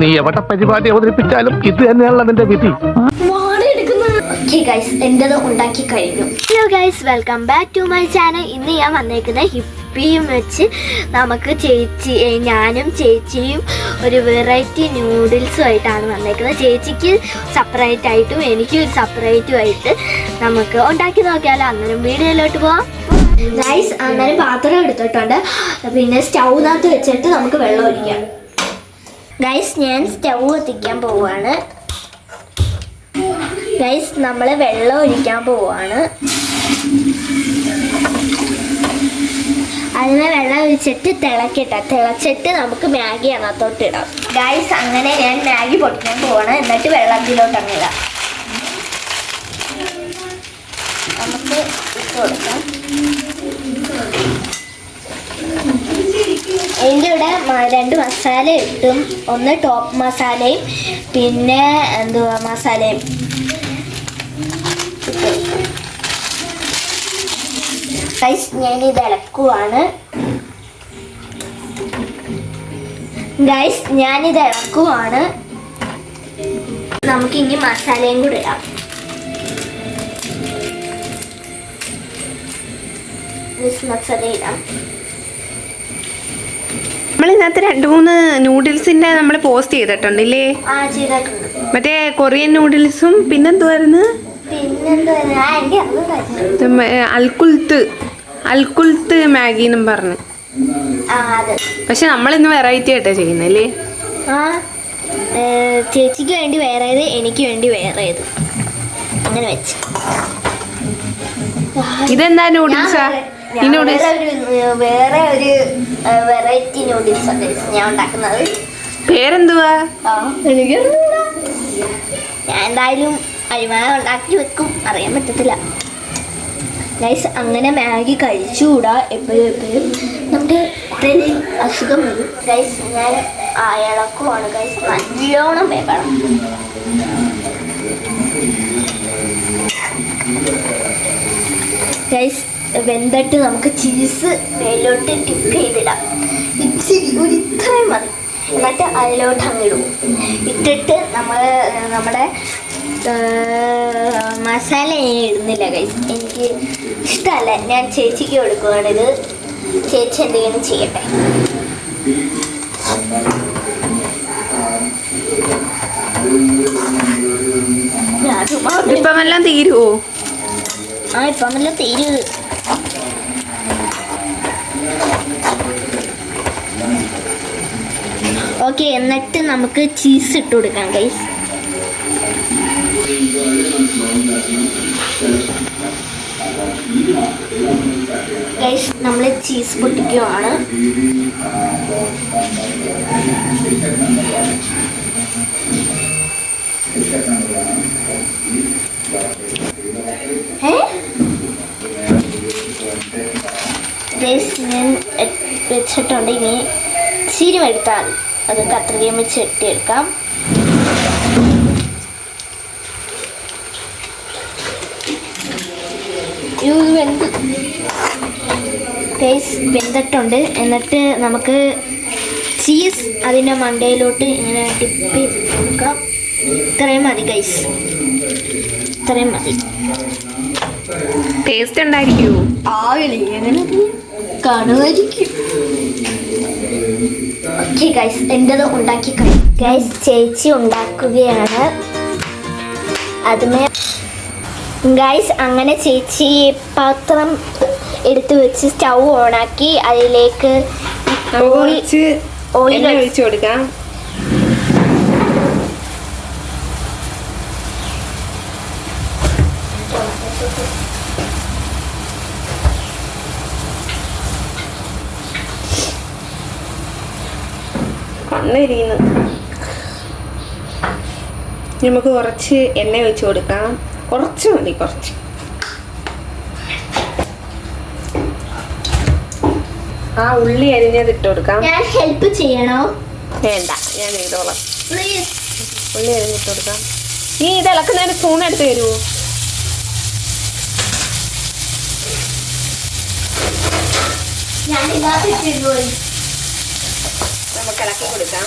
നീ എവിടെ പരിപാടി അവതരിപ്പിച്ചാലും ഇത് തന്നെയാണല്ലോ നിന്റെ വിധി. ഉണ്ടാക്കി കഴിഞ്ഞു. Hello guys welcome back to my channel ഇന്ന് ഞാൻ വന്നേക്കുന്ന ഹിപ്പിയും വെച്ച് നമുക്ക് ചേച്ചി ഞാനും ചേച്ചിയും ഒരു വെറൈറ്റി നൂഡിൽസും ആയിട്ടാണ് വന്നേക്കുന്നത്. ചേച്ചിക്ക് സെപ്പറേറ്റ് ആയിട്ടും എനിക്കും ഒരു സെപ്പറേറ്റും ആയിട്ട് നമുക്ക് ഉണ്ടാക്കി നോക്കിയാലോ. അന്നേരം വീഡിയോയിലോട്ട് പോവാം. ഗൈസ് അന്നേരം പാത്രം എടുത്തിട്ടുണ്ട്. പിന്നെ സ്റ്റൗവിനകത്ത് വെച്ചിട്ട് നമുക്ക് വെള്ളം ഒഴിക്കാം. ഗൈസ് ഞാൻ സ്റ്റൗ കത്തിക്കാൻ പോവാണ്. ഗൈസ് നമ്മൾ വെള്ളം ഒഴിക്കാൻ പോവാണ്. അതിന് വെള്ളം ഒഴിച്ചിട്ട് തിളക്കിട്ട. തിളച്ചിട്ട് നമുക്ക് മാഗി അതിനകത്തോട്ട് ഇടാം. ഗൈസ് അങ്ങനെ ഞാൻ മാഗി പൊട്ടിക്കാൻ പോവാണ്. എന്നിട്ട് വെള്ളത്തിലോട്ട് അങ്ങ് ഇടാം. നമുക്ക് ഇട്ട് കൊടുക്കാം എന്റെ ഇവിടെ മ- രണ്ട് മസാല ഇട്ടും. ഒന്ന് ടോപ്പ് മസാലയും പിന്നെ എന്തുവാ മസാലയും ഗൈസ് ഞാനിത് ഇളക്കുവാണ്. ഗൈസ് ഞാനിത് ഇളക്കുവാണ്. നമുക്ക് ഇനി മസാലയും കൂടെ ഇടാം. മസാല ഇടാം. നമ്മൾ ഇതിനകത്ത് രണ്ട് മൂന്ന് നൂഡിൽസിന്റെ നമ്മൾ പോസ്റ്റ് ചെയ്തിട്ടുണ്ടല്ലേ? മറ്റേ കൊറിയൻ നൂഡിൽസും പിന്നെന്തുവായിരുന്നു? പിന്നെന്താ അൽകുൽത്ത് മാഗിന്നും അൽക്കുൽത്ത്. അൽക്കുൽത്ത് മാഗി എന്നും പറഞ്ഞു. പക്ഷെ നമ്മൾ ഇന്ന് വെറൈറ്റി ആയിട്ടാ ചെയ്യുന്നല്ലേ ചേച്ചിക്ക് വേണ്ടി വേറേത് എനിക്ക് വേണ്ടി വേറേത്. അങ്ങനെ വെച്ച്. ഇതെന്താ നൂഡിൽസാ ഈ നൂഡിൽസ് വേറെ ഒരു വെറൈറ്റി നൂഡിൽസ് ഞാൻ ഉണ്ടാക്കുന്നത്. പേരെന്തുവാ? എനിക്ക് ഞാൻ എന്തായാലും അരിമാന ഉണ്ടാക്കി വെക്കും. അറിയാൻ പറ്റത്തില്ല. ഗൈസ് അങ്ങനെ മാഗി കഴിച്ചുകൂടാ എപ്പോഴും എപ്പോഴും. നമ്മുടെ കുട്ടയിൽ അസുഖം വരും. ഗൈസ് ഞാൻ ഇളക്കുവാണ് ഗൈസ് നല്ലോണം വേക്കണം ഗൈസ് വെന്തിട്ട് നമുക്ക് ചീസ് മേലോട്ട് ടിപ്പ് ചെയ്തിടാം. ഇച്ചിരി ഒരു ഇത്രയും മതി. എന്നിട്ട് അതിലോട്ട് അങ്ങിടും ഇട്ടിട്ട് നമ്മൾ നമ്മുടെ മസാല ഞാൻ ഇടുന്നില്ല കൈ എനിക്ക് ഇഷ്ടമല്ല ഞാൻ ചേച്ചിക്ക് കൊടുക്കുകയാണിത് ചേച്ചി എന്തെങ്കിലും ചെയ്യട്ടെ. ഇപ്പമെല്ലാം തീരുവോ? ആ ഇപ്പം വല്ല ഓക്കെ എന്നിട്ട് നമുക്ക് ചീസ് ഇട്ട് കൊടുക്കാം ഗൈസ് ഗൈസ് നമ്മൾ ചീസ് പൊട്ടിക്കുവാണ്. ഞാൻ വെച്ചിട്ടുണ്ട്. ഇനി ചീരുമെടുത്താൽ അത് കത്രികയും വെച്ച് എട്ടിയെടുക്കാം അയ്യോ, ഇത് വെന്ത് വെന്തിട്ടുണ്ട്. എന്നിട്ട് നമുക്ക് ചീസ് അതിന്റെ മണ്ടയിലോട്ട് ഇങ്ങനെ ടിപ്പി കൊടുക്കാം. ഇത്രയും മതി ഗൈസ് ഇത്രയും മതി. ടേസ്റ്റ് ഉണ്ടായിരിക്കും ആവില്ല? എങ്ങനെ? കാണുമായിരിക്കും ഗൈസ് എന്റെത് ഉണ്ടാക്കി കഴിഞ്ഞു ഗൈസ് ചേച്ചി ഉണ്ടാക്കുകയാണ്. അതുമേ ഗൈസ് അങ്ങനെ ചേച്ചി പാത്രം എടുത്തു വെച്ച് സ്റ്റൗ ഓണാക്കി അതിലേക്ക് ഓയിൽ ഒഴിച്ചു കൊടുക്കാം. കണ്ണിരിക്കുന്നു നമുക്ക് കുറച്ച് എണ്ണ ഒഴിച്ച് കൊടുക്കാം. കുറച്ച് മതി കുറച്ച്. ആ ഉള്ളി അരിഞ്ഞത് ഇട്ട് കൊടുക്കാം. ഞാൻ ഹെൽപ്പ് ചെയ്യണോ? വേണ്ട ഞാൻ ചെയ്തോളാം. ഉള്ളി അരിഞ്ഞിട്ട് കൊടുക്കാം. നീ ഇത് ഇളക്കുന്നതിന് സ്പൂൺ എടുത്ത് തരുമോ ഞാൻ ഇതാ നമുക്ക് ഇളക്കി കൊടുക്കാം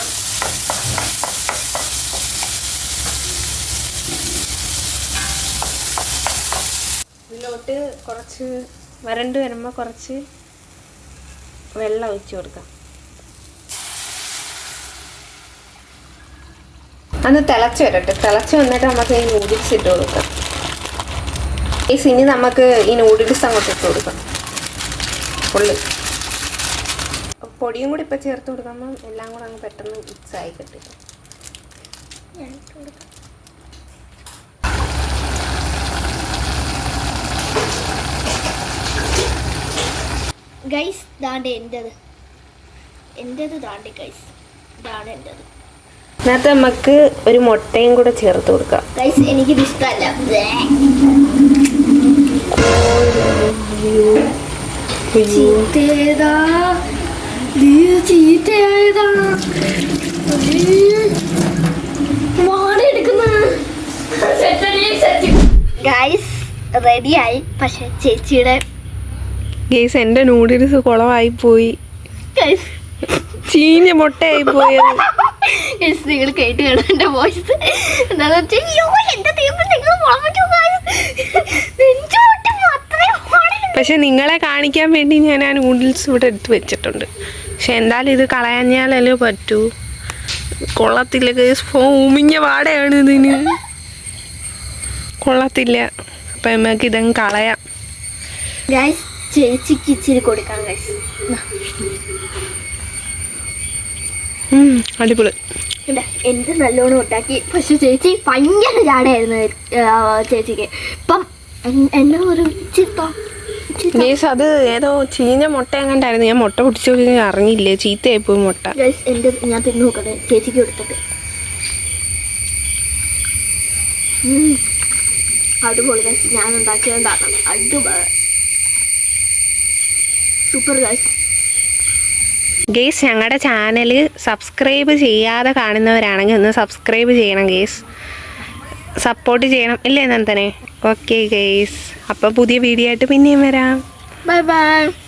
കുറച്ച് വരണ്ട് വരുമ്പോൾ കുറച്ച് വെള്ളം ഒഴിച്ചു കൊടുക്കാം. അന്ന് തിളച്ച് വരട്ടെ. തിളച്ച് വന്നിട്ട് നമുക്ക് ഈ നൂഡിൽസ് ഇട്ട് കൊടുക്കാം. ഈ സിനി നമുക്ക് ഈ നൂഡിൽസ് അങ്ങോട്ട് ഇട്ട് കൊടുക്കാം. ഫുള്ള് പൊടിയും കൂടി ഇപ്പം ചേർത്ത് കൊടുക്കുമ്പം എല്ലാം കൂടെ അങ്ങ് പെട്ടെന്ന് മിക്സ് ആയി കിട്ടും. ഗൈസ് ദാണ്ട് എന്റെത്. എന്റെത് ദാണ്ട് ഗൈസ് ഇതാണ് എന്റെത്. ഇതിനകത്ത് നമുക്ക് ഒരു മുട്ടയും കൂടെ ചേർത്ത് കൊടുക്കാം. ഗൈസ് എനിക്കിത് ഇഷ്ടമല്ല. ചീത്തേതാ ചീത്തേതാ ഗൈസ് റെഡിയായി പക്ഷെ ചേച്ചിയുടെ ഗേസ് എന്റെ നൂഡിൽസ് കുളമായി പോയി. ഗൈസ് ചീഞ്ഞ മുട്ടയായി പോയത് ഗൈസ് നിങ്ങൾ കേട്ട് കാണാൻ എന്റെ വോയിസ് എന്താണെന്ന് വെച്ചാൽ അയ്യോ എന്റെ ദൈവം നിങ്ങൾ പക്ഷെ നിങ്ങളെ കാണിക്കാൻ വേണ്ടി ഞാൻ ആ നൂഡിൽസ് ഇവിടെ എടുത്ത് വെച്ചിട്ടുണ്ട്. പക്ഷെ എന്തായാലും ഇത് കളയാഞ്ഞാലല്ലേ പറ്റൂ. കൊള്ളത്തില്ല കേസ് ഉമിഞ്ഞ വാടയാണ് ഇതിന് കൊള്ളത്തില്ല. അപ്പം നമുക്ക് ഇതങ്ങ് കളയാം. ഗൈസ് ചേച്ചിക്ക് ഇച്ചിരി കൊടുക്കാം ഗൈസ് ഉം, അടിപൊളി. എന്ത് നല്ലോണം ഉണ്ടാക്കി. പക്ഷെ ചേച്ചി ഭയങ്കര ജാടയായിരുന്നു ആ, ചേച്ചിക്ക്. ഇപ്പം എന്നാ ഒരു ചിത്ത ഗേസ് അത് ഏതോ ചീഞ്ഞ മുട്ട എങ്ങാണ്ടായിരുന്നു. ഞാൻ മുട്ട പൊട്ടിച്ചു അറിഞ്ഞില്ലേ? ചീത്തയായി പോയി മുട്ട. ഗൈസ് എന്റെ ഞാൻ തിന്നു നോക്കട്ടെ. ചേച്ചിക്ക് കൊടുത്തിട്ട്. ഉം. അടിപൊളി ഗൈസ് ഞാൻ ഉണ്ടാക്കിയതാണ് അടിപൊളി. സൂപ്പർ ഗൈസ് ഗേസ് ഞങ്ങളുടെ ചാനൽ സബ്സ്ക്രൈബ് ചെയ്യാതെ കാണുന്നവരാണെങ്കിൽ ഒന്ന് സബ്സ്ക്രൈബ് ചെയ്യണം ഗേസ് സപ്പോർട്ട് ചെയ്യണം. ഇല്ലേ നന്ദനെ? ഓക്കെ ഗെയ്സ് അപ്പോൾ പുതിയ വീഡിയോ ആയിട്ട് പിന്നെയും വരാം. Bye bye